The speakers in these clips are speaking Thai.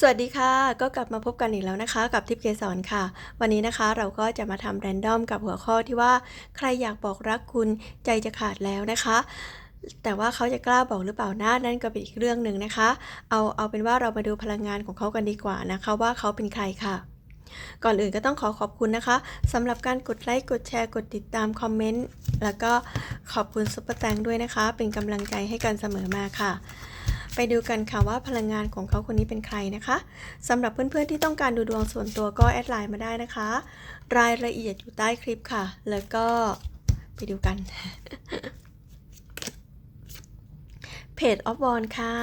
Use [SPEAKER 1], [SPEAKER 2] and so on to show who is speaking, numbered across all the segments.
[SPEAKER 1] สวัสดีค่ะ ก็กลับมาพบกันอีกแล้วนะคะ กับทิพย์เกสรค่ะ วันนี้นะคะเราก็จะมาทำแรนดอมกับหัวข้อที่ว่า ใครอยากบอกรักคุณใจจะขาดแล้วนะคะ แต่ว่าเขาจะกล้าบอกหรือเปล่านะนั่นก็เป็นอีกเรื่องหนึ่งนะคะ เอาเอาเป็นว่าเรามาดูพลังงานของเขากันดีกว่านะคะ ว่าเขาเป็นใครค่ะก่อนอื่นก็ต้องขอขอบคุณนะคะสำหรับการกดไลค์กดแชร์กดติดตามคอมเมนต์แล้วก็ขอบคุณซุปเปอร์แตงด้วยนะคะ เป็นกำลังใจให้กันเสมอมาค่ะ ไปดูกันค่ะว่าพลังงานของเขาคนนี้เป็นใครนะคะสำหรับเพื่อนๆที่ต้องการดูดวงส่วนตัวก็แอดไลน์มาได้นะคะ รายละเอียดอยู่ใต้คลิปค่ะ แล้วก็ไปดูกันเพจออฟวอนค่ะ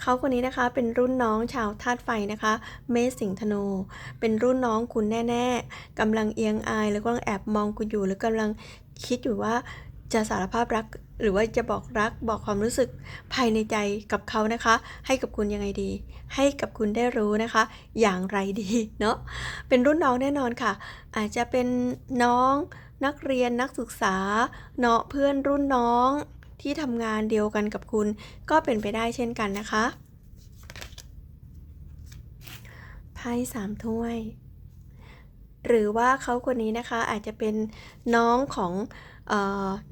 [SPEAKER 1] เขาคนนี้นะคะเป็นรุ่นน้องชาวธาตุไฟนะคะ เมษสิงธนู เป็นรุ่นน้องคุณแน่ ๆกำลังเอียงอาย แล้วก็กำลังแอบมองคุณอยู่ หรือกำลังคิดอยู่ว่า จะสารภาพรัก หรือว่าจะบอกรักบอกความรู้สึกภายในใจกับเขานะคะ ให้กับคุณยังไงดี ให้กับคุณได้รู้นะคะ อย่างไรดีเนาะเป็นรุ่นน้องแน่นอนค่ะ อาจจะเป็นน้องนักเรียนนักศึกษา เนาะเพื่อนรุ่นน้องที่ทำงานเดียวกันกับคุณ ก็เป็นไปได้เช่นกันนะคะไพ่สามถ้วย หรือว่าเขาคนนี้นะคะอาจจะเป็นน้องของ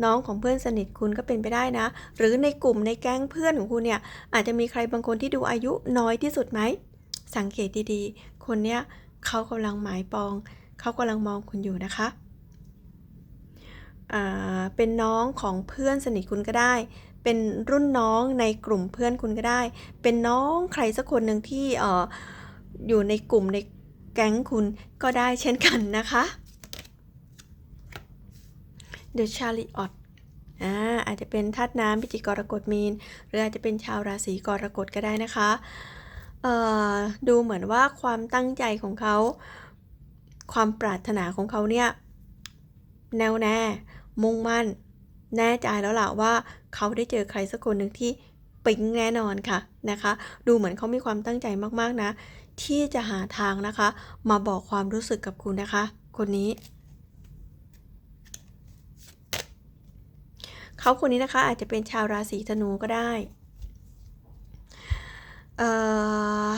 [SPEAKER 1] น้องของเพื่อนสนิทคุณก็เป็นไปได้นะ หรือในกลุ่มในแก๊งเพื่อนของคุณเนี่ยอาจจะมีใครบางคนที่ดูอายุน้อยที่สุดไหม สังเกตดีๆ คนเนี้ยเขากำลังหมายปอง เขากำลังมองคุณอยู่นะคะเป็นน้องของเพื่อนสนิทคุณก็ได้ เป็นรุ่นน้องในกลุ่มเพื่อนคุณก็ได้ เป็นน้องใครสักคนหนึ่งที่ออยู่ในกลุ่มในแก๊งคุณก็ได้เช่นกันนะคะ The Chariot อ่าอาจจะเป็นธาตุน้ำพิจิกกรกฎมีน หรืออาจจะเป็นชาวราศีกรกฎก็ได้นะคะดูเหมือนว่าความตั้งใจของเขา ความปรารถนาของเขาเนี่ย แน่วแน่ มุ่งมั่น แน่ใจแล้วล่ะว่าเขาได้เจอใครสักคนหนึ่งที่ปิ๊งแน่นอนค่ะนะคะ ดูเหมือนเขามีความตั้งใจมากๆนะ ที่จะหาทางนะคะ มาบอกความรู้สึกกับคุณนะคะ คนนี้ เขาคนนี้นะคะอาจจะเป็นชาวราศีธนูก็ได้ เอ่อ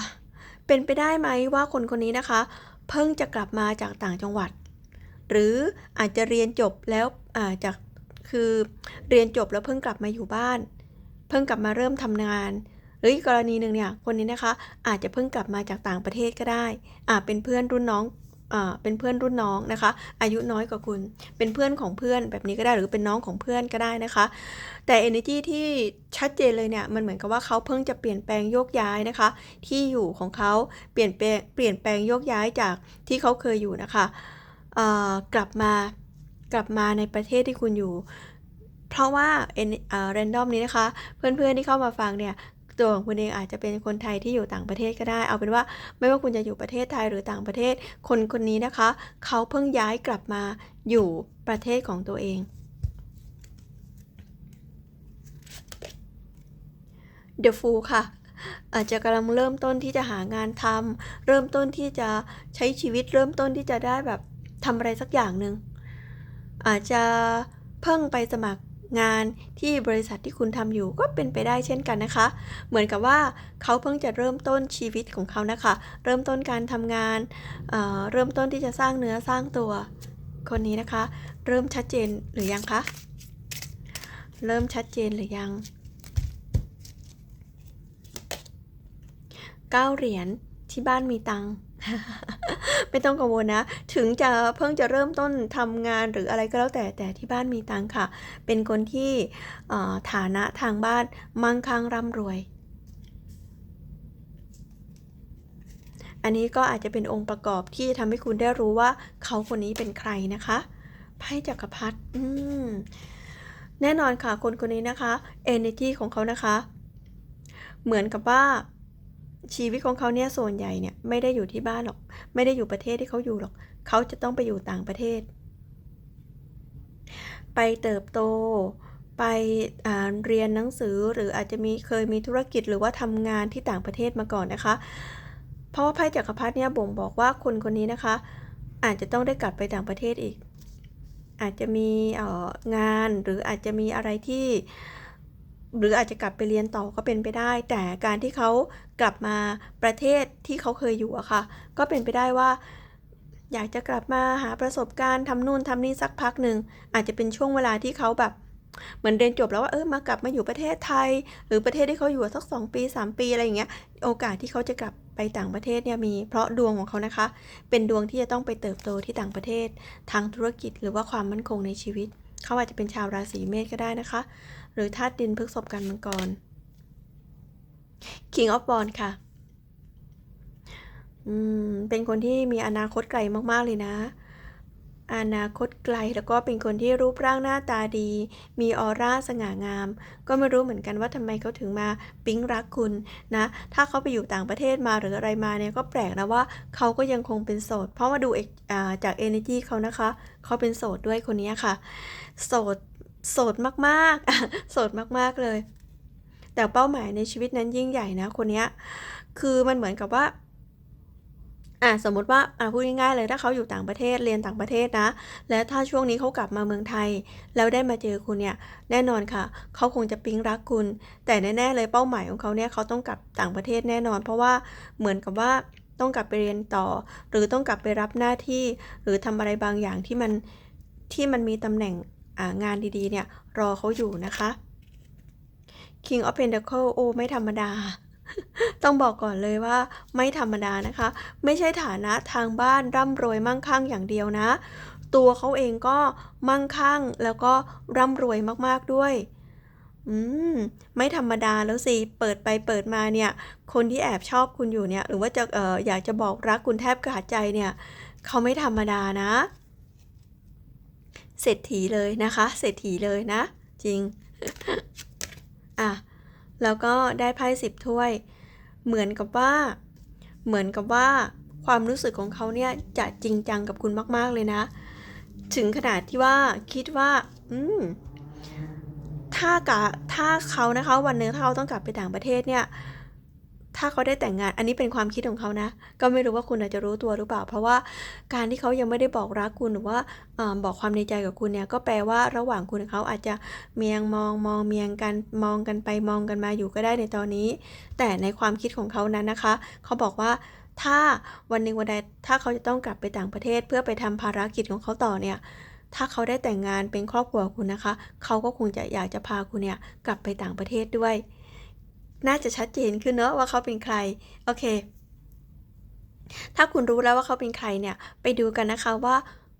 [SPEAKER 1] เป็นไปได้ไหมว่าคนคนนี้นะคะ เพิ่งจะกลับมาจากต่างจังหวัด หรืออาจจะเรียนจบแล้วอ่าจากคือเรียนจบแล้วเพิ่งกลับมาอยู่บ้าน เพิ่งกลับมาเริ่มทำงาน หรืออีกกรณีหนึ่งเนี่ยคนนี้นะคะอาจจะเพิ่งกลับมาจากต่างประเทศก็ได้อ่าเป็นเพื่อนรุ่นน้อง เป็นเพื่อนรุ่นน้องนะคะ อายุน้อยกว่าคุณ เป็นเพื่อนของเพื่อนแบบนี้ก็ได้หรือเป็นน้องของเพื่อนก็ได้นะคะ แต่ energy ที่ชัดเจนเลยเนี่ยมันเหมือนกับว่าเขาเพิ่งจะเปลี่ยนแปลงโยกย้ายนะคะ ที่อยู่ของเขาเปลี่ยนแปลงเปลี่ยนแปลงโยกย้ายจากที่เขาเคยอยู่นะคะกลับมากลับมาในประเทศที่คุณอยู่ เพราะว่าเอ็นเอ่อ random นี้นะคะ เพื่อนๆที่เข้ามาฟังเนี่ย ตัวของคุณเองอาจจะเป็นคนไทยที่อยู่ต่างประเทศก็ได้ เอาเป็นว่าไม่ว่าคุณจะอยู่ประเทศไทยหรือต่างประเทศ คนคนนี้นะคะ เขาเพิ่งย้ายกลับมาอยู่ประเทศของตัวเอง The Fool ค่ะอาจจะกำลังเริ่มต้นที่จะหางานทำเริ่มต้นที่จะใช้ชีวิตเริ่มต้นที่จะได้แบบทำอะไรสักอย่างหนึ่งอาจจะเพิ่งไปสมัคร งานที่บริษัทที่คุณทำอยู่ก็เป็นไปได้เช่นกันนะคะ เหมือนกับว่าเขาเพิ่งจะเริ่มต้นชีวิตของเขานะคะ เริ่มต้นการทำงานเเริ่มต้นที่จะสร้างเนื้อสร้างตัว คนนี้นะคะ เริ่มชัดเจนหรือยังคะ เริ่มชัดเจนหรือยังเก้าเหรียญที่บ้านมีตัง ไม่ต้องกังวลนะ ถึงจะเพิ่งจะเริ่มต้นทำงานหรืออะไรก็แล้วแต่แต่ที่บ้านมีตังค่ะ เป็นคนที่ฐานะทางบ้านมั่งคั่งร่ำรวย อันนี้ก็อาจจะเป็นองค์ประกอบที่ทำให้คุณได้รู้ว่าเขาคนนี้เป็นใครนะคะไพ่จักรพรรดิอืมแน่นอนค่ะคนคนนี้นะคะ energy ของเขานะคะ เหมือนกับว่า ชีวิตของเขาเนี่ยส่วนใหญ่เนี่ยไม่ได้อยู่ที่บ้านหรอก ไม่ได้อยู่ประเทศที่เขาอยู่หรอก เขาจะต้องไปอยู่ต่างประเทศ ไปเติบโต ไปอ่าเรียนหนังสือหรืออาจจะมีเคยมีธุรกิจหรือว่าทำงานที่ต่างประเทศมาก่อนนะคะ เพราะว่าไพ่จักรพรรดิเนี่ยบ่งบอกว่าคนคนนี้นะคะ อาจจะต้องได้กลับไปต่างประเทศอีก อาจจะมีอองานหรืออาจจะมีอะไรที่ หรืออาจจะกลับไปเรียนต่อก็เป็นไปได้ แต่การที่เขากลับมาประเทศที่เขาเคยอยู่อะค่ะ ก็เป็นไปได้ว่า อยากจะกลับมาหาประสบการณ์ทำนู่นทำนี่สักพักหนึ่งอาจจะเป็นช่วงเวลาที่เขาแบบเหมือนเรียนจบแล้วว่าเออมากลับมาอยู่ประเทศไทย หรือประเทศที่เขาอยู่สักสองปี 3 ปีอะไรอย่างเงี้ยโอกาสที่เขาจะกลับไปต่างประเทศเนี่ยมีเพราะดวงของเขานะคะ เป็นดวงที่จะต้องไปเติบโตที่ต่างประเทศ ทางธุรกิจหรือว่าความมั่นคงในชีวิต เขาอาจจะเป็นชาวราศีเมษก็ได้นะคะ หรือธาตุดินพฤษภกันมังกร King of b o n ค่ะ อืม เป็นคนที่มีอนาคตไกลมากๆเลยนะ อนาคตไกลแล้วก็เป็นคนที่รูปร่างหน้าตาดี มีออร่าสง่างาม ก็ไม่รู้เหมือนกันว่าทำไมเขาถึงมาปิ๊งรักคุณนะ ถ้าเขาไปอยู่ต่างประเทศมาหรืออะไรมาเนี่ยก็แปลกนะว่าเขาก็ยังคงเป็นโสด เพราะว่าดูเอกอ่าจาก energy เขานะคะ เขาเป็นโสดด้วยคนนี้ค่ะ โสด โสดมากๆ โสดมากๆเลย แต่เป้าหมายในชีวิตนั้นยิ่งใหญ่นะ คนนี้คือมันเหมือนกับว่าอะสมมติว่าอะพูดง่ายๆเลยถ้าเขาอยู่ต่างประเทศเรียนต่างประเทศนะ และถ้าช่วงนี้เขากลับมาเมืองไทย แล้วได้มาเจอคุณเนี่ยแน่นอนค่ะ เขาคงจะปิ๊งรักคุณ แต่แน่ๆเลยเป้าหมายของเขาเนี่ยเขาต้องกลับต่างประเทศแน่นอน เพราะว่าเหมือนกับว่าต้องกลับไปเรียนต่อ หรือต้องกลับไปรับหน้าที่ หรือทำอะไรบางอย่างที่มันที่มันมีตำแหน่ง งานดีๆ เนี่ย รอเขาอยู่นะคะ King of Pentacle โอ้ไม่ธรรมดา ต้องบอกก่อนเลยว่า ไม่ธรรมดานะคะ ไม่ใช่ฐานะทางบ้านร่ำรวยมั่งคั่งอย่างเดียวนะ ตัวเขาเองก็มั่งคั่งแล้วก็ร่ำรวยมากๆด้วยอืมไม่ธรรมดาแล้วสิ เปิดไปเปิดมาเนี่ย คนที่แอบชอบคุณอยู่เนี่ย หรือว่าจะเอออยากจะบอกรักคุณแทบขาดใจเนี่ย เขาไม่ธรรมดานะ เศรษฐีเลยนะคะ เศรษฐีเลยนะ จริง อะ แล้วก็ได้ไพ่สิบถ้วย เหมือนกับว่า เหมือนกับว่าความรู้สึกของเขาเนี่ยจะจริงจังกับคุณมาก ๆ เลยนะ ถึงขนาดที่ว่าคิดว่า อืม ถ้ากะถ้าเขานะคะ วันหนึ่งถ้าเขาต้องกลับไปต่างประเทศเนี่ย ถ้าเขาได้แต่งงาน อันนี้เป็นความคิดของเขานะ ก็ไม่รู้ว่าคุณอาจจะรู้ตัวหรือเปล่า เพราะว่าการที่เขายังไม่ได้บอกรักคุณหรือว่าอบอกความในใจกับคุณเนี่ยก็แปลว่าระหว่างคุณกับเขาอาจจะเมียงมองมองเมียงกันมองกันไปมองกันมาอยู่ก็ได้ในตอนนี้ แต่ในความคิดของเขานั้นนะคะ เขาบอกว่าถ้าวันหนึ่งวันใดถ้าเขาจะต้องกลับไปต่างประเทศ เพื่อไปทำภารกิจของเขาต่อเนี่ยถ้าเขาได้แต่งงานเป็นครอบครัวคุณนะคะ เขาก็คงจะอยากจะพาคุณเนี่ยกลับไปต่างประเทศด้วย น่าจะชัดเจนขึ้นเนอะว่าเขาเป็นใคร โอเค ถ้าคุณรู้แล้วว่าเขาเป็นใครเนี่ย ไปดูกันนะคะว่า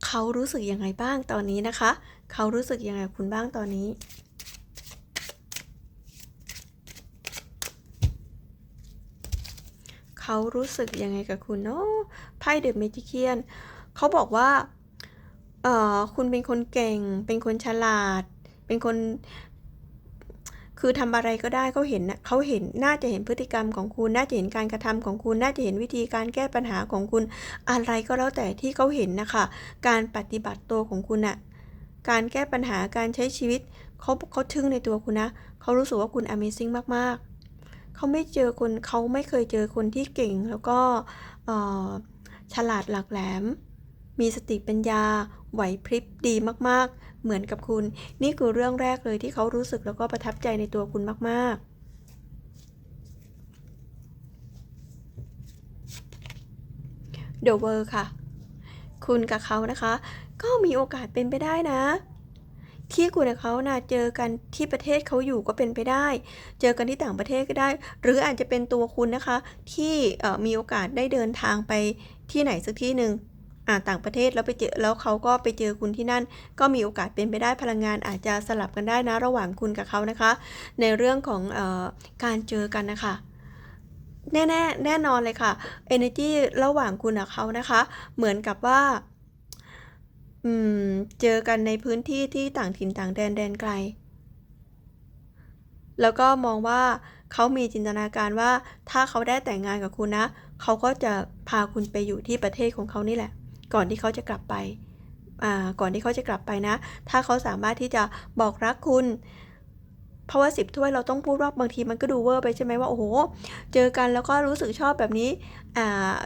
[SPEAKER 1] เขารู้สึกยังไงบ้างตอนนี้นะคะ เขารู้สึกยังไงคุณบ้างตอนนี้เขารู้สึกยังไงกับคุณเนาะไพ่เดอะเมจิเคียนเขาบอกว่าเออคุณเป็นคนเก่ง เป็นคนฉลาด เป็นคน คือทำอะไรก็ได้เขาเห็นนะเขาเห็นน่าจะเห็นพฤติกรรมของคุณน่าจะเห็นการกระทำของคุณน่าจะเห็นวิธีการแก้ปัญหาของคุณ อะไรก็แล้วแต่ที่เขาเห็นนะคะการปฏิบัติตัวของคุณน่ะการแก้ปัญหาการใช้ชีวิตเขาเขาทึ่งในตัวคุณนะเขารู้สึกว่าคุณ Amazing มากๆเขาไม่เจอคนเขาไม่เคยเจอคนที่เก่งแล้วก็ฉลาดหลักแหลม มีสติปัญญาไหวพริบดีมากๆ เหมือนกับคุณ นี่คือเรื่องแรกเลยที่เขารู้สึกแล้วก็ประทับใจในตัวคุณมากๆ The World ค่ะ คุณกับเขานะคะ ก็มีโอกาสเป็นไปได้นะ ที่คุณกับเขานะเจอกันที่ประเทศเขาอยู่ก็เป็นไปได้ เจอกันที่ต่างประเทศก็ได้ หรืออาจจะเป็นตัวคุณนะคะ ที่มีโอกาสได้เดินทางไปที่ไหนสักที่หนึ่ง ต่างประเทศแล้วไปเจอแล้วเขาก็ไปเจอคุณที่นั่น ก็มีโอกาสเป็นไปได้พลังงานอาจจะสลับกันได้นะระหว่างคุณกับเขานะคะ ในเรื่องของออการเจอกันนะคะแน่ๆแน่นอนเลยค่ะ energy ระหว่างคุณกับเขานะคะ เหมือนกับว่าอืมเจอกันในพื้นที่ที่ต่างถิ่นต่างแดนแดนไกล แล้วก็มองว่าเขามีจินตนาการว่าถ้าเขาได้แต่งงานกับคุณนะ เขาก็จะพาคุณไปอยู่ที่ประเทศของเขานี่แหละ ก่อนที่เขาจะกลับไปก่อนที่เขาจะกลับไปนะ ถ้าเขาสามารถที่จะบอกรักคุณเพราะว่าสิบถ้วยเราต้องพูดว่าบางทีมันก็ดูเวอร์ไปใช่ไหมว่าโอ้โห เจอกันแล้วก็รู้สึกชอบแบบนี้อ่า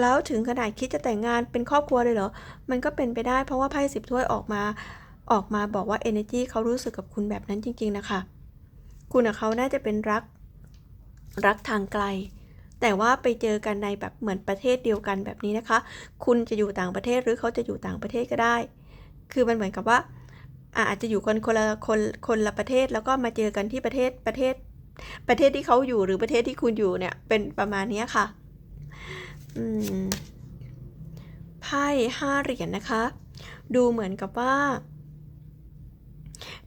[SPEAKER 1] แล้วถึงขนาดคิดจะแต่งงานเป็นครอบครัวเลยเหรอ มันก็เป็นไปได้เพราะว่าไพ่สิบถ้วยออกมา ออกมาบอกว่า energy เขารู้สึกกับคุณแบบนั้นจริง ๆ นะคะ คุณกับเขาน่าจะเป็นรัก รักทางไกล แต่ว่าไปเจอกันในแบบเหมือนประเทศเดียวกันแบบนี้นะคะ คุณจะอยู่ต่างประเทศหรือเขาจะอยู่ต่างประเทศก็ได้ คือมันเหมือนกับว่าอาจจะอยู่คนคนละคนคนละประเทศแล้วก็มาเจอกันที่ประเทศประเทศ ประเทศที่เขาอยู่หรือประเทศที่คุณอยู่เนี่ยเป็นประมาณนี้ค่ะไพ่ห้าเหรียญนะคะ ดูเหมือนกับว่า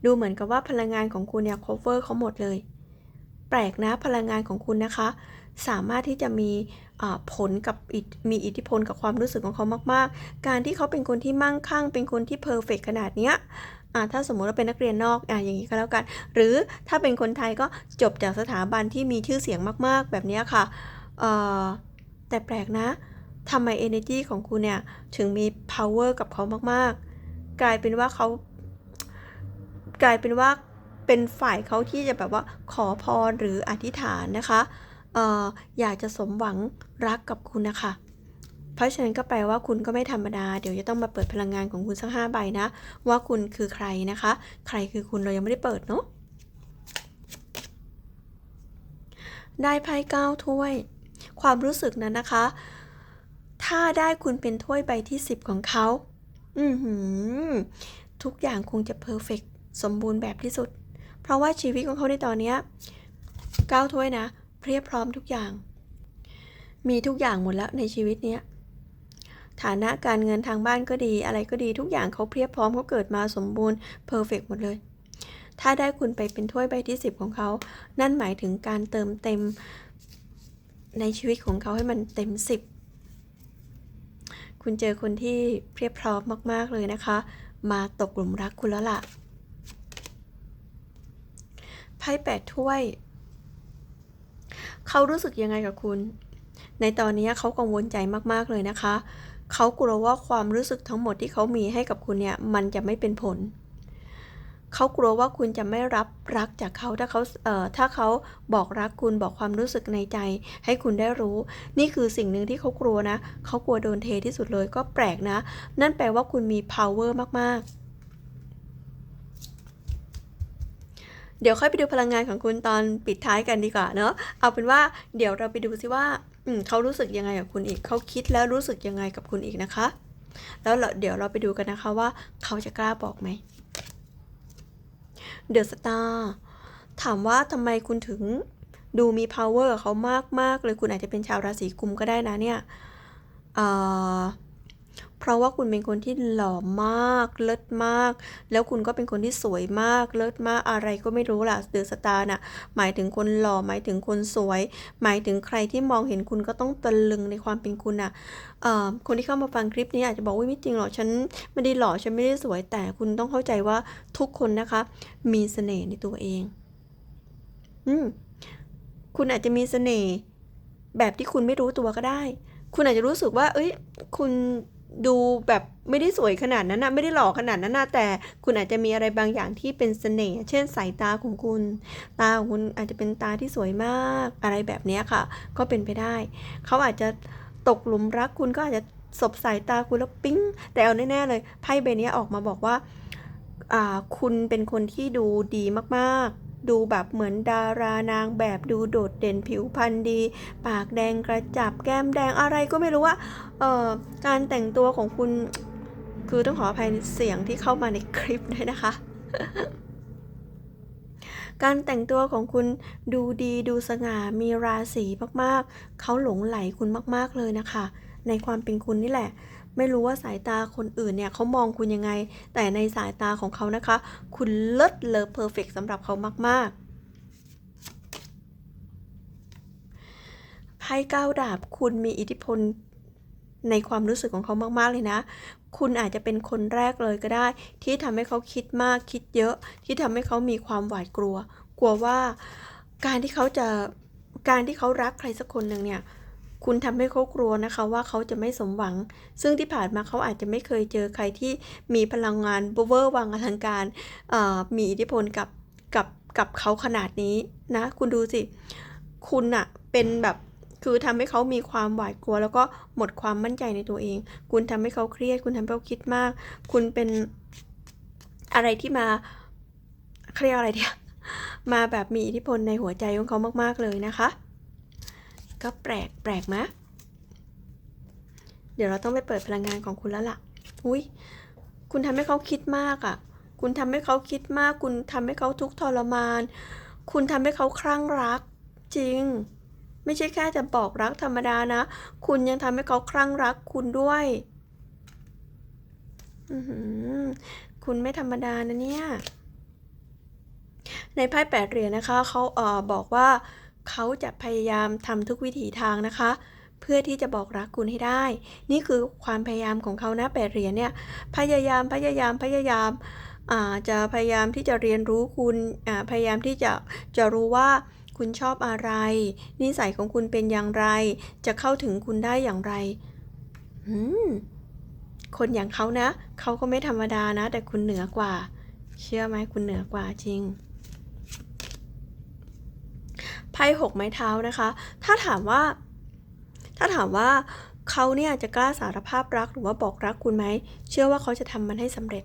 [SPEAKER 1] ดูเหมือนกับว่าพลังงานของคุณเนี่ย cover เขาหมดเลย แปลกนะพลังงานของคุณนะคะ สามารถที่จะมีผลกับมีอิทธิพลกับความรู้สึกของเขามาก ๆ การที่เขาเป็นคนที่มั่งคั่ง เป็นคนที่เพอร์เฟกขนาดเนี้ยถ้าสมมติว่าเป็นนักเรียนนอกอ่าอย่างนี้ก็แล้วกัน หรือถ้าเป็นคนไทยก็จบจากสถาบันที่มีชื่อเสียงมาก ๆ แบบนี้ค่ะแต่แปลกนะทำไม energy ของคุณเนี่ย ถึงมี power กับเขามาก ๆ กลายเป็นว่าเขา กลายเป็นว่าเป็นฝ่ายเขาที่จะแบบว่าขอพรหรืออธิษฐานนะคะ อออยากจะสมหวังรักกับคุณนะคะ เพราะฉะนั้นก็แปลว่าคุณก็ไม่ธรรมดา เดี๋ยวจะต้องมาเปิดพลังงานของคุณสักห้าใบนะ ว่าคุณคือใครนะคะ ใครคือคุณเรายังไม่ได้เปิดเนาะ ได้ไพ่เก้าถ้วย ความรู้สึกนั้นนะคะ ถ้าได้คุณเป็นถ้วยใบที่10ของเขา อือหือ ทุกอย่างคงจะเพอร์เฟกสมบูรณ์แบบที่สุด เพราะว่าชีวิตของเขาในตอนนี้เก้าถ้วยนะ เพียบพร้อมทุกอย่าง มีทุกอย่างหมดแล้วในชีวิตเนี้ยฐานะการเงินทางบ้านก็ดี อะไรก็ดีทุกอย่างเขาเพียบพร้อมเขาเกิดมาสมบูรณ์เพอร์เฟกหมดเลย ถ้าได้คุณไปเป็นถ้วยใบที่ 10 ของเขา นั่นหมายถึงการเติมเต็มในชีวิตของเขาให้มันเต็ม 10 คุณเจอคนที่เพียบพร้อมมาก ๆ เลยนะคะ มาตกหลุมรักคุณแล้วล่ะ ไพ่แปดถ้วย เขารู้สึกยังไงกับคุณ ในตอนนี้เขากังวลใจมากๆเลยนะคะ เขากลัวว่าความรู้สึกทั้งหมดที่เขามีให้กับคุณเนี่ยมันจะไม่เป็นผล เขากลัวว่าคุณจะไม่รับรักจากเขาถ้าเขาเอ่อถ้าเขาบอกรักคุณบอกความรู้สึกในใจ ให้คุณได้รู้ นี่คือสิ่งหนึ่งที่เขากลัวนะ เขากลัวโดนเทที่สุดเลยก็แปลกนะ นั่นแปลว่าคุณมี power มากๆ เดี๋ยวค่อยไปดูพลังงานของคุณตอนปิดท้ายกันดีกว่าเนอะเอาเป็นว่าเดี๋ยวเราไปดูซิว่าอืเขารู้สึกยังไงกับคุณอีก เขาคิดแล้วรู้สึกยังไงกับคุณอีกนะคะ แล้วเดี๋ยวเราไปดูกันนะคะว่าเขาจะกล้าบอกไหมเดอะสตาร์ถามว่าทำไมคุณถึงดูมี power กับเขามากมากๆเลยคุณอาจจะเป็นชาวราศีกุมก็ได้นะเนี่ย เอ่อ เพราะว่าคุณเป็นคนที่หล่อมาก เลิศมาก แล้วคุณก็เป็นคนที่สวยมาก เลิศมากอะไรก็ไม่รู้ล่ะเดอะสตาร์น่ะหมายถึงคนหล่อหมายถึงคนสวย หมายถึงใครที่มองเห็นคุณก็ต้องตะลึงในความเป็นคุณน่ะคนที่เข้ามาฟังคลิปนี้อาจจะบอกว่าไม่จริงหรอกฉันไม่ได้หล่อฉันไม่ได้สวยแต่คุณต้องเข้าใจว่าทุกคนนะคะ มีเสน่ห์ในตัวเอง อืมคุณอาจจะมีเสน่ห์แบบที่คุณไม่รู้ตัวก็ได้ คุณอาจจะรู้สึกว่า เอ้ย คุณ ดูแบบไม่ได้สวยขนาดนั้นนะไม่ได้หล่อขนาดนั้นนะแต่คุณอาจจะมีอะไรบางอย่างที่เป็นเสน่ห์เช่นสายตาของคุณ ตาของคุณอาจจะเป็นตาที่สวยมากอะไรแบบนี้ค่ะ ก็เป็นไปได้ เขาอาจจะตกหลุมรักคุณก็อาจจะสบสายตาคุณแล้วปิ๊งแต่เอาแน่ๆเลยไพ่ใบนี้ออกมาบอกว่าอ่าคุณเป็นคนที่ดูดีมากๆ ดูแบบเหมือนดารานางแบบดูโดดเด่นผิวพรรณดี ปากแดงกระจับแก้มแดงอะไรก็ไม่รู้ว่าเอ่อการแต่งตัวของคุณคือต้องขออภัยเสียงที่เข้ามาในคลิปด้วยนะคะการแต่งตัวของคุณดูดีดูสง่ามีราศีมากๆ เขาหลงไหลคุณมากๆเลยนะคะ ในความเป็นคุณนี่แหละ ไม่รู้ว่าสายตาคนอื่นเนี่ยเขามองคุณยังไง แต่ในสายตาของเขานะคะ คุณเลิศเลอเพอร์เฟกสำหรับเขามาก ๆไพ่เก้าดาบคุณมีอิทธิพลในความรู้สึกของเขามาก ๆ เลยนะ คุณอาจจะเป็นคนแรกเลยก็ได้ ที่ทำให้เขาคิดมากคิดเยอะ ที่ทำให้เขามีความหวาดกลัว กลัวว่าการที่เขาจะการที่เขารักใครสักคนหนึ่งเนี่ย คุณทำให้เขากลัวนะคะว่าเขาจะไม่สมหวัง ซึ่งที่ผ่านมาเขาอาจจะไม่เคยเจอใครที่มีพลังงานเวอร์วังอลังการมีอิทธิพลกับกับกับเขาขนาดนี้นะ คุณดูสิ คุณอะเป็นแบบคือทำให้เขามีความหวาดกลัว แล้วก็หมดความมั่นใจในตัวเอง คุณทำให้เขาเครียด คุณทำให้เขาคิดมาก คุณเป็นอะไรที่มาเขาเรียกอะไรเดียมาแบบมีอิทธิพลในหัวใจของเขามาก ๆ เลยนะคะ ก็แปลกแปลกไหมเดี๋ยวเราต้องไปเปิดพลังงานของคุณแล้วล่ะ อุ้ยคุณทำให้เขาคิดมากอะ่ะ คุณทำให้เขาคิดมาก คุณทำให้เขาทุกข์ทรมาน คุณทำให้เขาคลั่งรัก จริง ไม่ใช่แค่จะบอกรักธรรมดานะ คุณยังทำให้เขาคลั่งรักคุณด้วยคุณไม่ธรรมดานะเนี่ย ในไพ่แปดเหรียญนะคะ เขาเออบอกว่า เขาจะพยายามทำทุกวิถีทางนะคะ เพื่อที่จะบอกรักคุณให้ได้ นี่คือความพยายามของเขานะแปดเหรียญเนี่ยพยายามพยายามพยายามอ่าจะพยายามที่จะเรียนรู้คุณอ่าพยายามที่จะจะรู้ว่าคุณชอบอะไร นิสัยของคุณเป็นอย่างไร จะเข้าถึงคุณได้อย่างไรอืมคนอย่างเขานะ เขาก็ไม่ธรรมดานะ แต่คุณเหนือกว่า เชื่อไหมคุณเหนือกว่าจริง ไพ่หกไม้เท้านะคะ ถ้าถามว่า ถ้าถามว่าเขาเนี่ยจะกล้าสารภาพรักหรือว่าบอกรักคุณไหม เชื่อว่าเขาจะทำมันให้สำเร็จ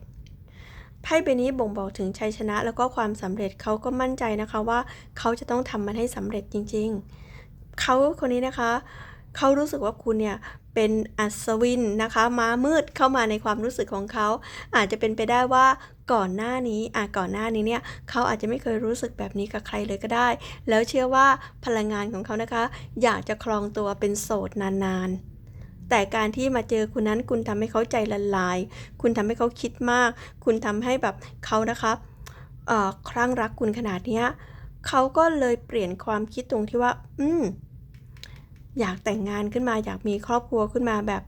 [SPEAKER 1] ไพ่ใบนี้บ่งบอกถึงชัยชนะแล้วก็ความสำเร็จเขาก็มั่นใจนะคะว่าเขาจะต้องทำมันให้สำเร็จจริง ๆ เขาคนนี้นะคะ เขารู้สึกว่าคุณเนี่ยเป็นอัศวินนะคะ ม้ามืดเข้ามาในความรู้สึกของเขา อาจจะเป็นไปได้ว่า ก่อนหน้านี้อะก่อนหน้านี้เนี่ยเขาอาจจะไม่เคยรู้สึกแบบนี้กับใครเลยก็ได้ แล้วเชื่อว่าพลังงานของเขานะคะ อยากจะครองตัวเป็นโสดนานๆแต่การที่มาเจอคุณนั้นคุณทำให้เขาใจละลาย คุณทำให้เขาคิดมาก คุณทำให้แบบเขานะคะคลั่งรักคุณขนาดเนี้ยเขาก็เลยเปลี่ยนความคิดตรงที่ว่า อืม อยากแต่งงานขึ้นมา อยากมีครอบครัวขึ้นมาแบบ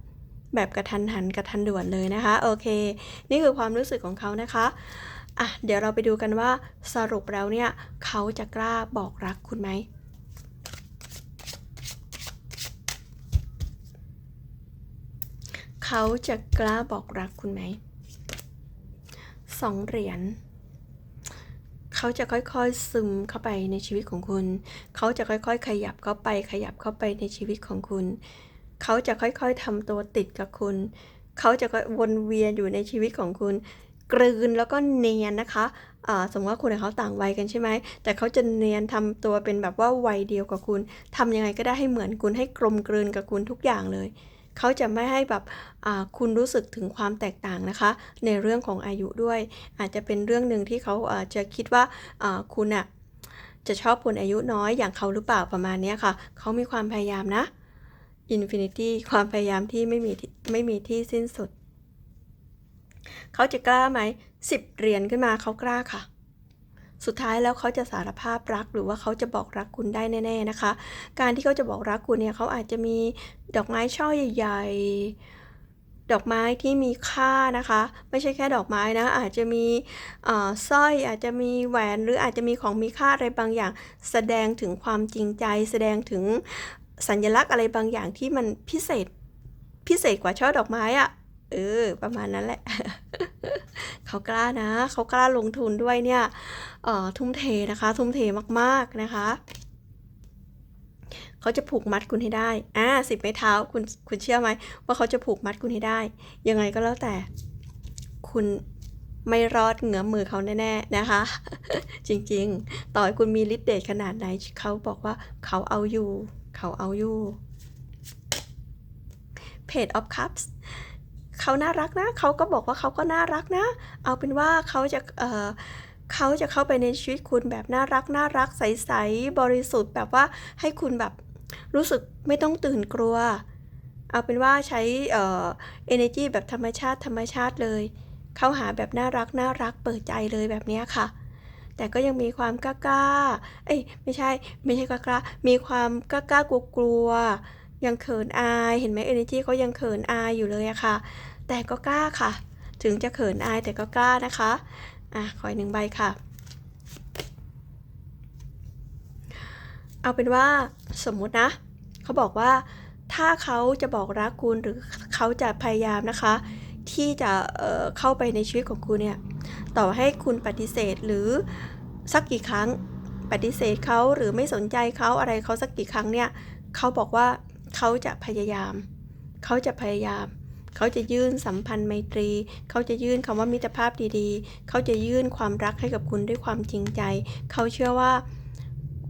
[SPEAKER 1] แบบกระทันหันกระทันด่วนเลยนะคะ โอเค นี่คือความรู้สึกของเขานะคะอะเดี๋ยวเราไปดูกันว่าสรุปแล้วเนี่ยเขาจะกล้าบอกรักคุณไหมเขาจะกล้าบอกรักคุณไหมสองเหรียญเขาจะค่อยๆซึมเข้าไปในชีวิตของคุณ เขาจะค่อยๆ ขยับเข้าไปขยับเข้าไปในชีวิตของคุณ เขาจะค่อยๆทำตัวติดกับคุณ เขาจะวนเวียนอยู่ในชีวิตของคุณ กลืนแล้วก็เนียนนะคะสมมติว่าคุณกับเขาต่างวัยกันใช่ไหม แต่เขาจะเนียนทำตัวเป็นแบบว่าวัยเดียวกับคุณทำยังไงก็ได้ให้เหมือนคุณให้กลมกลืนกับคุณทุกอย่างเลย เขาจะไม่ให้แบบคุณรู้สึกถึงความแตกต่างนะคะ ในเรื่องของอายุด้วย อาจจะเป็นเรื่องหนึ่งที่เขาาจะคิดว่าคุณอะจะชอบคนอายุน้อยอย่างเขาหรือเปล่าประมาณนี้ค่ะ เขามีความพยายามนะ Infinity ความพยายามที่ไม่มีไม่มีที่สิ้นสุด เขาจะกล้าไหมสิบเหรียญขึ้นมาเขากล้าค่ะ สุดท้ายแล้วเขาจะสารภาพรักหรือว่าเขาจะบอกรักคุณได้แน่ ๆนะคะ การที่เขาจะบอกรักคุณเนี่ยเขาอาจจะมีดอกไม้ช่อใหญ่ๆดอกไม้ที่มีค่านะคะ ไม่ใช่แค่ดอกไม้นะ อาจจะมีสร้อยอาจจะมีแหวนหรืออาจจะมีของมีค่าอะไรบางอย่าง แสดงถึงความจริงใจ แสดงถึง สัญลักษณ์อะไรบางอย่างที่มันพิเศษพิเศษกว่าช่อดอกไม้อะเออ ประมาณนั้นแหละ เขากล้านะ เขากล้าลงทุนด้วยเนี่ยเอ่อทุ่มเทนะคะ ทุ่มเทมากๆนะคะ เขาจะผูกมัดคุณให้ได้ อ่าสิบไม้เท้าคุณคุณเชื่อไหมว่าเขาจะผูกมัดคุณให้ได้ ยังไงก็แล้วแต่ คุณไม่รอดเหงือมือเขาแน่ๆนะคะ จริงๆ ต่อให้คุณมีฤทธิ์เดชขนาดไหนเขาบอกว่าเขาเอาอยู่ เขาเอาอยู่ Page of Cups เขาน่ารักนะ เขาก็บอกว่าเขาก็น่ารักนะ เอาเป็นว่าเขาจะเอ่อเขาจะเข้าไปในชีวิตคุณแบบน่ารักน่ารักใสๆบริสุทธิ์แบบว่าให้คุณแบบรู้สึกไม่ต้องตื่นกลัว เอาเป็นว่าใช้เอ่อ energy แบบธรรมชาติธรรมชาติเลย เข้าหาแบบน่ารักน่ารักเปิดใจเลยแบบนี้ค่ะ แต่ก็ยังมีความกล้าๆเอ้ยไม่ใช่ไม่ใช่กล้าๆมีความกล้าๆกลัวๆยังเขินอายเห็นไหม energy เขายังเขินอายอยู่เลยอะค่ะ แต่ก็กล้าค่ะ ถึงจะเขินอายแต่ก็กล้านะคะอะขออีกหนึ่งใบค่ะ เอาเป็นว่าสมมุตินะ เขาบอกว่าถ้าเขาจะบอกรักคุณหรือเขาจะพยายามนะคะ ที่จะเเข้าไปในชีวิตของคุณเนี่ย ต่อให้คุณปฏิเสธหรือ สักกี่ครั้ง ปฏิเสธเขาหรือไม่สนใจเขาอะไรเขาสักกี่ครั้งเนี่ยเขาบอกว่าเขาจะพยายาม เขาจะพยายาม เขาจะยื่นสัมพันธ์ไมตรี เขาจะยื่นคำว่ามิตรภาพดีๆ เขาจะยื่นความรักให้กับคุณด้วยความจริงใจ เขาเชื่อว่า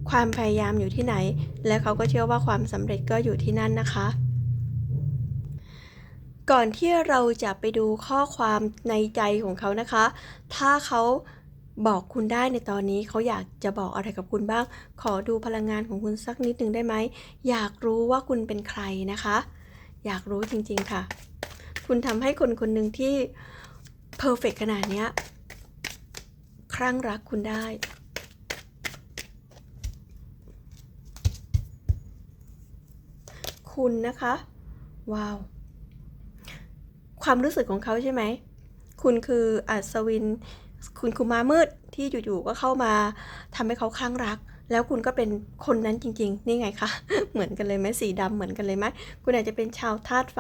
[SPEAKER 1] ความพยายามอยู่ที่ไหน และเขาก็เชื่อว่าความสำเร็จก็อยู่ที่นั่นนะคะ ก่อนที่เราจะไปดูข้อความในใจของเขานะคะ ถ้าเขา บอกคุณได้ในตอนนี้เขาอยากจะบอกอะไรกับคุณบ้าง ขอดูพลังงานของคุณสักนิดหนึ่งได้ไหม อยากรู้ว่าคุณเป็นใครนะคะ อยากรู้จริงๆค่ะ คุณทำให้คนคนหนึ่งที่เพอร์เฟกขนาดนี้คลั่งรักคุณได้คุณนะคะ ว้าว ความรู้สึกของเขาใช่ไหม คุณคืออัศวิน คุณคือมามืดที่อยู่ๆก็เข้ามาทำให้เขาคลั่งรัก แล้วคุณก็เป็นคนนั้นจริง ๆ นี่ไงคะ เหมือนกันเลยไหมสีดำเหมือนกันเลยไหมคุณอาจจะเป็นชาวธาตุไฟ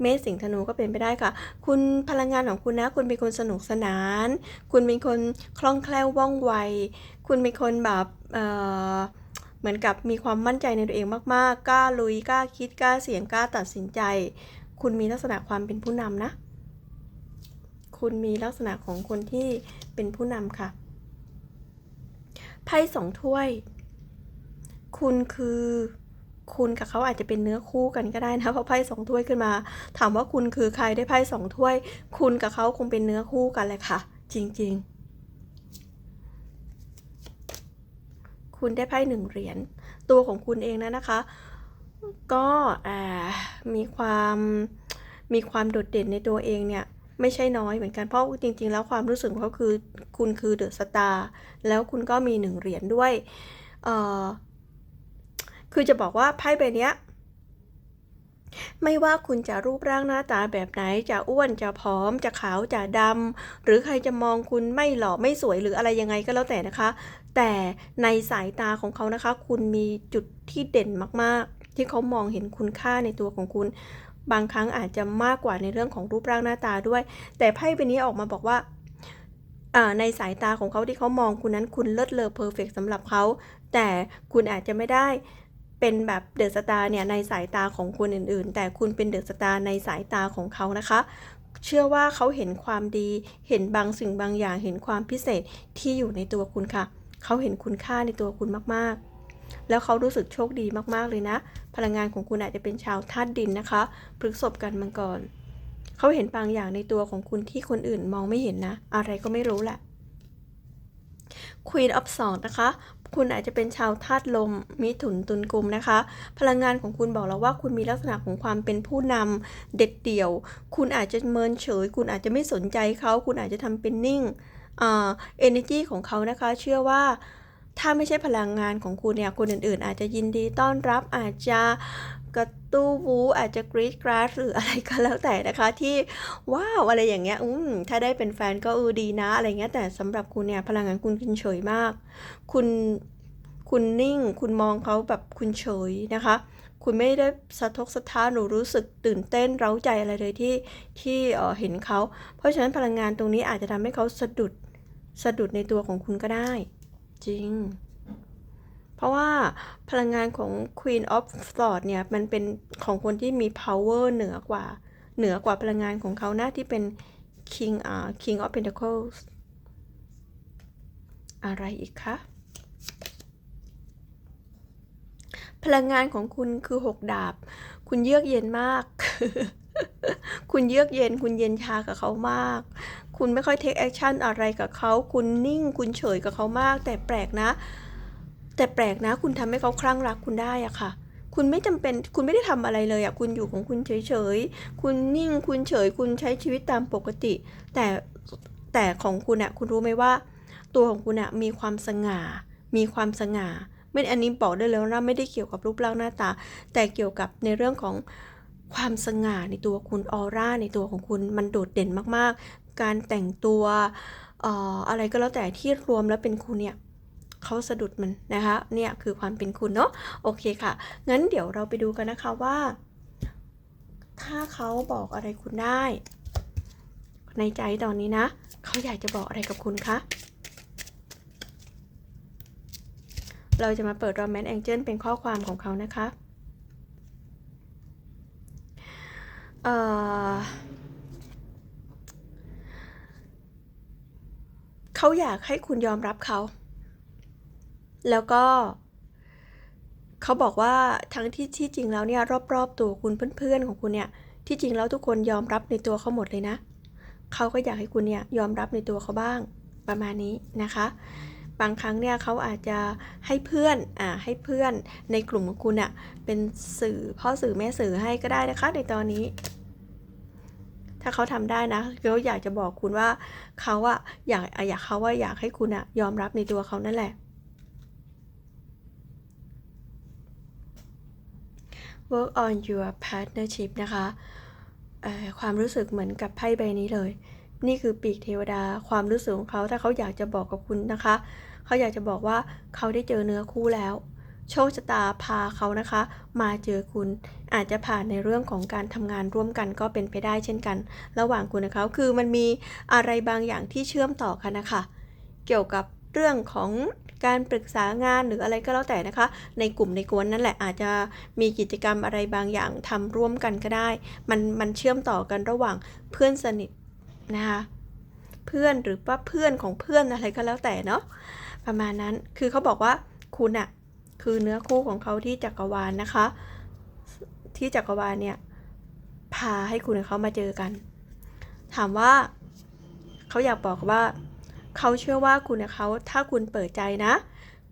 [SPEAKER 1] เมษสิงธนูก็เป็นไปได้ค่ะ คุณพลังงานของคุณนะ คุณเป็นคนสนุกสนาน คุณเป็นคนคล่องแคล่วว่องไว คุณเป็นคนแบบเอ่อเหมือนกับมีความมั่นใจในตัวเองมากๆ กล้าลุย กล้าคิด กล้าเสี่ยง กล้าตัดสินใจ คุณมีลักษณะความเป็นผู้นำนะ คุณมีลักษณะของคนที่เป็นผู้นำค่ะ ไพ่สองถ้วย คุณคือคุณกับเขาอาจจะเป็นเนื้อคู่กันก็ได้นะเพราะไพ่สองถ้วยขึ้นมา ถามว่าคุณคือใครได้ไพ่สองถ้วย คุณกับเขาคงเป็นเนื้อคู่กันเลยค่ะ จริง ๆ คุณได้ไพ่หนึ่งเหรียญตัวของคุณเองนะนะคะ ก็มีความมีความโดดเด่นในตัวเองเนี่ย ไม่ใช่น้อยเหมือนกันเพราะจริง ๆ แล้วความรู้สึกเขาคือคุณคือเดอะสตาร์แล้วคุณก็มีหนึ่งเหรียญด้วยเอ่อคือจะบอกว่าไพ่ใบนี้ไม่ว่าคุณจะรูปร่างหน้าตาแบบไหน จะอ้วนจะผอม จะขาว จะดำ หรือใครจะมองคุณไม่หล่อไม่สวยหรืออะไรยังไงก็แล้วแต่นะคะ แต่ในสายตาของเขานะคะ คุณมีจุดที่เด่นมากๆ ที่เขามองเห็นคุณค่าในตัวของคุณ บางครั้งอาจจะมากกว่าในเรื่องของรูปร่างหน้าตาด้วย แต่ไพ่ใบนี้ออกมาบอกว่าในสายตาของเขาที่เขามองคุณนั้นคุณเลิศเลอเพอร์เฟกสำหรับเขา แต่คุณอาจจะไม่ได้เป็นแบบเดอะสตาร์เนี่ยในสายตาของคนอื่น ๆ แต่คุณเป็นเดอะสตาร์ในสายตาของเขานะคะ เชื่อว่าเขาเห็นความดี เห็นบางสิ่งบางอย่าง เห็นความพิเศษที่อยู่ในตัวคุณค่ะ เขาเห็นคุณค่าในตัวคุณมาก ๆ แล้วเขารู้สึกโชคดีมากๆเลยนะ พลังงานของคุณอาจจะเป็นชาวธาตุดินนะคะพฤกษบกันมังกรเขาเห็นบางอย่างในตัวของคุณที่คนอื่นมองไม่เห็นนะ อะไรก็ไม่รู้แหละ Queen of Swords นะคะ คุณอาจจะเป็นชาวธาตุลม มิถุนตุลกุมนะคะ พลังงานของคุณบอกแล้วว่าคุณมีลักษณะของความเป็นผู้นำเด็ดเดี่ยว คุณอาจจะเมินเฉย คุณอาจจะไม่สนใจเขา คุณอาจจะทำเป็นนิ่งเอ่า energy ของเขานะคะ เชื่อว่า ถ้าไม่ใช่พลังงานของคุณเนี่ยคนอื่น ๆ อาจจะยินดีต้อนรับอาจจะกระตู้วูอาจจะกรีดกราสหรืออะไรก็แล้วแต่นะคะที่ว้าวอะไรอย่างเงี้ยอืมถ้าได้เป็นแฟนก็เออดีนะอะไรเงี้ยแต่สำหรับคุณเนี่ยพลังงานคุณคุณเฉยมาก คุณคุณนิ่ง คุณมองเขาแบบคุณเฉยนะคะ คุณไม่ได้สะทกสะท้านหรือรู้สึกตื่นเต้นเร้าใจอะไรเลยที่ที่เออเห็นเขา เพราะฉะนั้นพลังงานตรงนี้อาจจะทำให้เขาสะดุดสะดุดในตัวของคุณก็ได้ จริง เพราะว่าพลังงานของ Queen of Swords เนี่ย มันเป็นของคนที่มี power เหนือกว่า เหนือกว่าพลังงานของเขาหนะที่เป็น King อ่า King of Pentacles อะไรอีกคะ พลังงานของคุณคือหกดาบ คุณเยือกเย็นมาก คุณเยือกเย็น คุณเย็นชากับเขามาก คุณไม่ค่อยเทคแอคชั่นอะไรกับเขา คุณนิ่ง คุณเฉยกับเขามาก แต่แปลกนะ แต่แปลกนะ คุณทำให้เขาคลั่งรักคุณได้อะค่ะ คุณไม่จำเป็น คุณไม่ได้ทำอะไรเลยอะคุณอยู่ของคุณเฉยๆ คุณนิ่ง คุณเฉย คุณใช้ชีวิตตามปกติ แต่แต่ของคุณอะคุณรู้ไหมว่า ตัวของคุณอะมีความสง่า มีความสง่า ไม่อันนี้บอกได้เลยว่าไม่ได้เกี่ยวกับรูปร่างหน้าตา แต่เกี่ยวกับในเรื่องของความสง่าในตัวคุณออร่าในตัวของคุณมันโดดเด่นมาก ๆ การแต่งตัวเอ่ออะไรก็แล้วแต่ที่รวมแล้วเป็นคุณเนี่ยเขาสะดุดมันนะคะ เนี่ยคือความเป็นคุณเนาะโอเคค่ะ งั้นเดี๋ยวเราไปดูกันนะคะว่า ถ้าเขาบอกอะไรคุณได้ ในใจตอนนี้นะ เขาอยากจะบอกอะไรกับคุณคะเราจะมาเปิด Romance Angel เป็นข้อความของเขานะคะ เอ่อ เขาอยากให้คุณยอมรับเขา แล้วก็ เขาบอกว่าทั้งที่ที่จริงแล้วเนี่ยรอบๆตัวคุณเพื่อนๆของคุณเนี่ยที่จริงแล้วทุกคนยอมรับในตัวเขาหมดเลยนะ เขาก็อยากให้คุณเนี่ยยอมรับในตัวเขาบ้างประมาณนี้นะคะ บางครั้งเนี่ยเขาอาจจะให้เพื่อนอ่าให้เพื่อนในกลุ่มของคุณอะเป็นสื่อพ่อสื่อแม่สื่อให้ก็ได้นะคะในตอนนี้ ถ้าเขาทำได้นะเขาอยากจะบอกคุณว่าเขาอะอยากอยากเขาว่าอยากให้คุณอะยอมรับในตัวเขานั่นแหละ work on your partnership นะคะความรู้สึกเหมือนกับไพ่ใบนี้เลย นี่คือปีกเทวดาความรู้สึกของเขาถ้าเขาอยากจะบอกกับคุณนะคะ เขาอยากจะบอกว่าเขาได้เจอเนื้อคู่แล้ว โชคชะตาพาเขานะคะ มาเจอคุณ อาจจะผ่านในเรื่องของการทำงานร่วมกันก็เป็นไปได้เช่นกัน ระหว่างคุณกับเขาคือมันมีอะไรบางอย่างที่เชื่อมต่อกันนะคะ เกี่ยวกับเรื่องของการปรึกษางานหรืออะไรก็แล้วแต่นะคะ ในกลุ่มในกวนนั่นแหละอาจจะมีกิจกรรมอะไรบางอย่างทำร่วมกันก็ได้ มันมันเชื่อมต่อกันระหว่างเพื่อนสนิทนะคะเพื่อนหรือว่าเพื่อนของเพื่อนอะไรก็แล้วแต่เนาะประมาณนั้นคือเขาบอกว่าคุณอะ คือเนื้อคู่ของเขาที่จักรวาลนะคะ ที่จักรวาลเนี่ยพาให้คุณเขามาเจอกัน ถามว่าเขาอยากบอกว่า เขาเชื่อว่าคุณเขาถ้าคุณเปิดใจนะ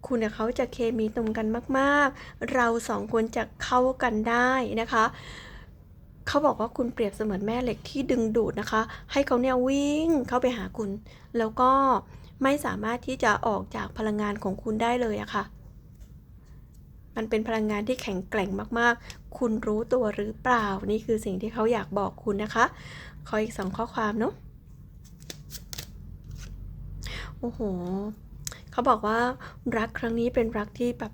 [SPEAKER 1] คุณเขาจะเคมีตรงกันมากๆ เราสองคนจะเข้ากันได้นะคะเขาบอกว่าคุณเปรียบเสมือนแม่เหล็กที่ดึงดูดนะคะ ให้เขาเนี่ยวิ่งเข้าไปหาคุณ แล้วก็ไม่สามารถที่จะออกจากพลังงานของคุณได้เลยอะค่ะ มันเป็นพลังงานที่แข็งแกร่งมากๆ คุณรู้ตัวหรือเปล่า นี่คือสิ่งที่เขาอยากบอกคุณนะคะ ขออีกสองข้อความเนาะ โอ้โห เขาบอกว่ารักครั้งนี้เป็นรักที่แบบ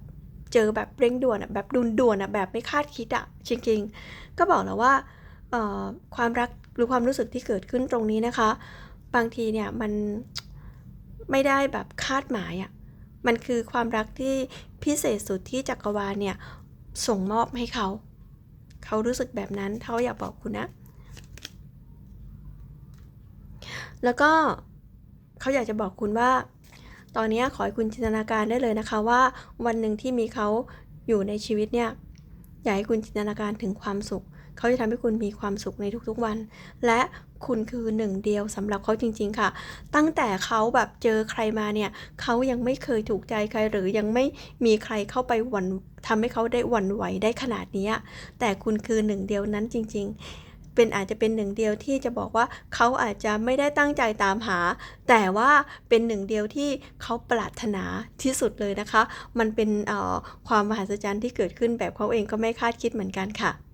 [SPEAKER 1] เจอแบบเร่งด่วนอะแบบดุนด่วนอะแบบไม่คาดคิดอะจริงๆ ก็บอกแล้วว่าความรักหรือความรู้สึกที่เกิดขึ้นตรงนี้นะคะ บางทีเนี่ยมันไม่ได้แบบคาดหมายอะ มันคือความรักที่พิเศษสุดที่จักรวาลเนี่ยส่งมอบให้เขา เขารู้สึกแบบนั้นเขาอยากบอกคุณนะ แล้วก็เขาอยากจะบอกคุณว่า ตอนนี้ขอให้คุณจินตนาการได้เลยนะคะว่าวันหนึ่งที่มีเขาอยู่ในชีวิตเนี่ย อยากให้คุณจินตนาการถึงความสุข เขาจะทำให้คุณมีความสุขในทุกๆวัน และ คุณคือหนึ่งเดียวสำหรับเขาจริง ๆ ค่ะ ตั้งแต่เขาแบบเจอใครมาเนี่ยเขายังไม่เคยถูกใจใครหรือยังไม่มีใครเข้าไปหวันทำให้เขาได้หวั่นไหวได้ขนาดนี้แต่คุณคือหนึ่งเดียวนั้นจริง ๆเป็นอาจจะเป็นหนึ่งเดียวที่จะบอกว่าเขาอาจจะไม่ได้ตั้งใจตามหา แต่ว่าเป็นหนึ่งเดียวที่เขาปรารถนาที่สุดเลยนะคะ มันเป็นออความมหัศจรรย์ที่เกิดขึ้นแบบเขาเองก็ไม่คาดคิดเหมือนกันค่ะ